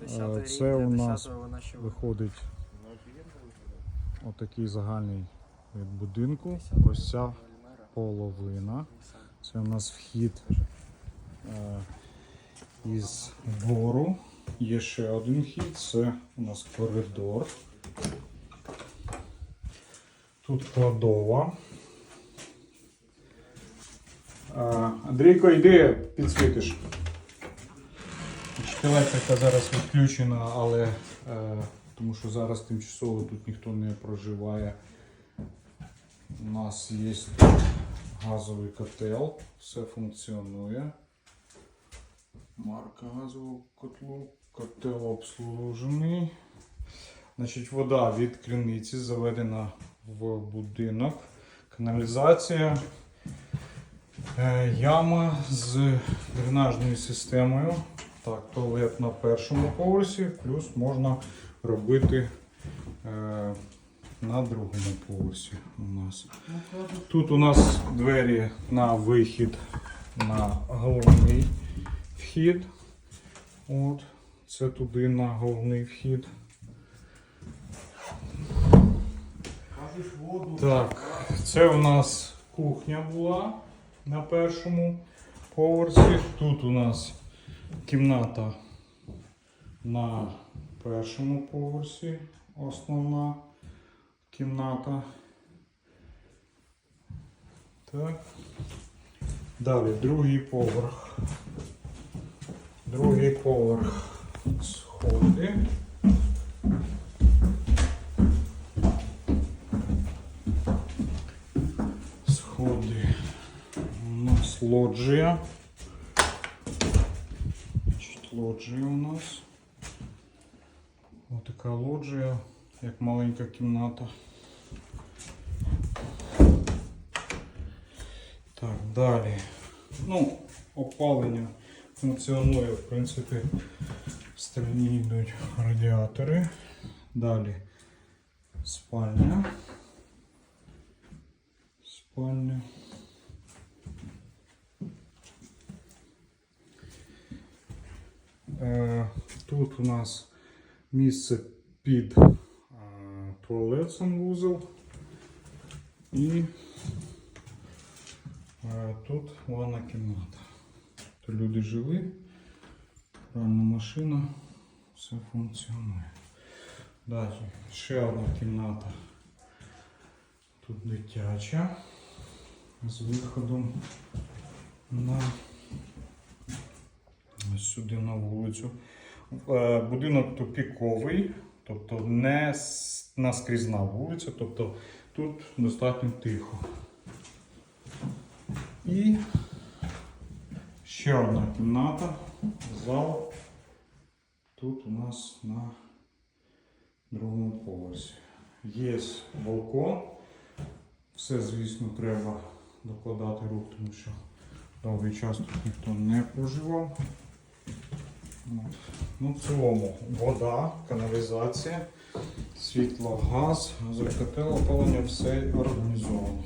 10 Е, це у нас 10 вона ще виходить отакий загальний від будинку. Ось ця половина. Це у нас вхід е, із двору. Є ще один вхід, це у нас коридор. Тут кладова. Е, Андрійко, йди підсвітиш. Електрика зараз відключена, але е, тому що зараз тимчасово тут ніхто не проживає. У нас є газовий котел, все функціонує. Марка газового котлу. Котел обслужений. Значить, вода від криниці заведена в будинок. Каналізація. Е, Яма з дренажною системою. Так, туалет на першому поверсі, плюс можна робити е, на другому поверсі у нас. Тут у нас двері на вихід на головний вхід. От, це туди на головний вхід. Так, це у нас кухня була на першому поверсі. Тут у нас кімната на першому поверсі, основна кімната. Так. Далі другий поверх. Другий поверх сходи. Сходи. У нас лоджія. Лоджія у нас. Ось така лоджія, як маленька кімната. Так, далі. Ну, опалення функціонує, в принципі, в стороні йдуть радіатори. Далі спальня. Спальня. Е, Тут у нас місце під е, туалет санвузол. І е, тут ванна кімната. То люди жили, пральна машина, все функціонує. Далі ще одна кімната. Тут дитяча з виходом на сюди на вулицю. Е, Будинок тупіковий, тобто не наскрізна вулиця, тобто тут достатньо тихо. І ще одна кімната, зал. Тут у нас на другому поверсі. Є балкон. Все, звісно, треба докладати рук, тому що довгий час тут ніхто не проживав. От. Ну, в цілому вода, каналізація, світло, газ, газокотел, опалення, все організовано.